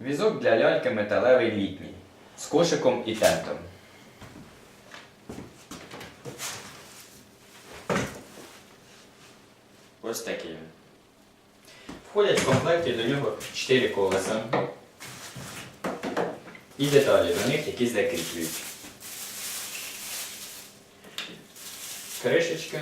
Візок для ляльки металевий літній з кошиком і тентом. Ось такий він. Входять в комплекті до нього 4 колеса і деталі до них, які закріплюють. Кришечка.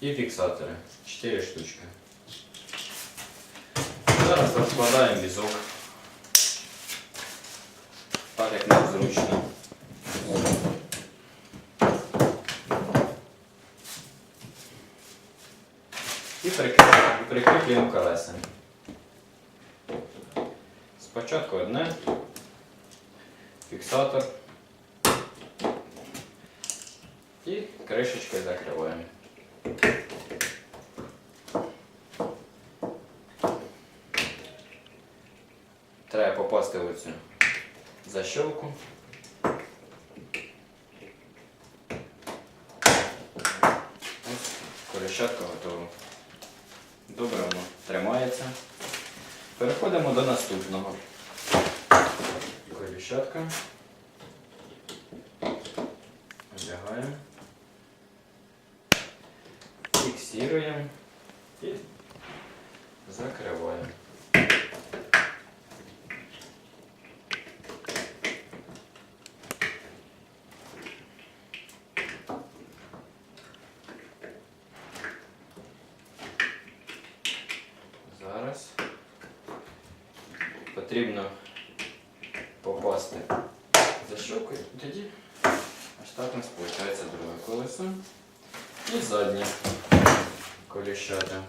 І фіксатори. 4 штучки. Зараз розкладаємо візок. Так як нам зручно. І прикріплюємо, прикріплюємо колеса. Спочатку одне, фіксатор і кришечкою закриваємо. Треба попасти в оцю защелку. Ось, Коліщатка готова. Добре воно тримається. Переходимо до наступного. Коліщатка. Одягаємо. Фіксуємо і закриваємо. Зараз потрібно попасти за щокою, і тоді аж так у нас виходить друге колесо і заднє коліщата.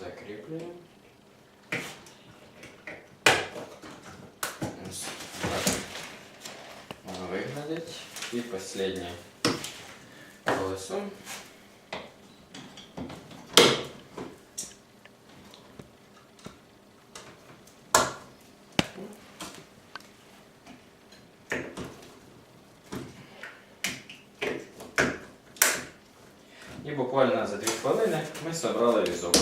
Закріплюємо. Ось так воно виглядить. І последнє колесо. І буквально за 2 хвилини ми зібрали візок.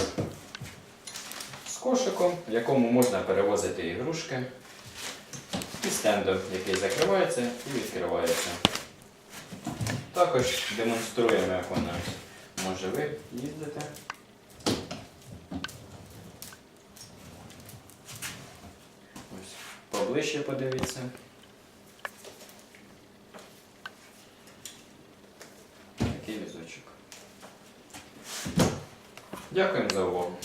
З кошиком, в якому можна перевозити ігрушки, і стендом, який закривається і відкривається. Також демонструємо, як вона може ви їздити. Ось, поближче подивіться. Такий візочок. Дякуємо за увагу.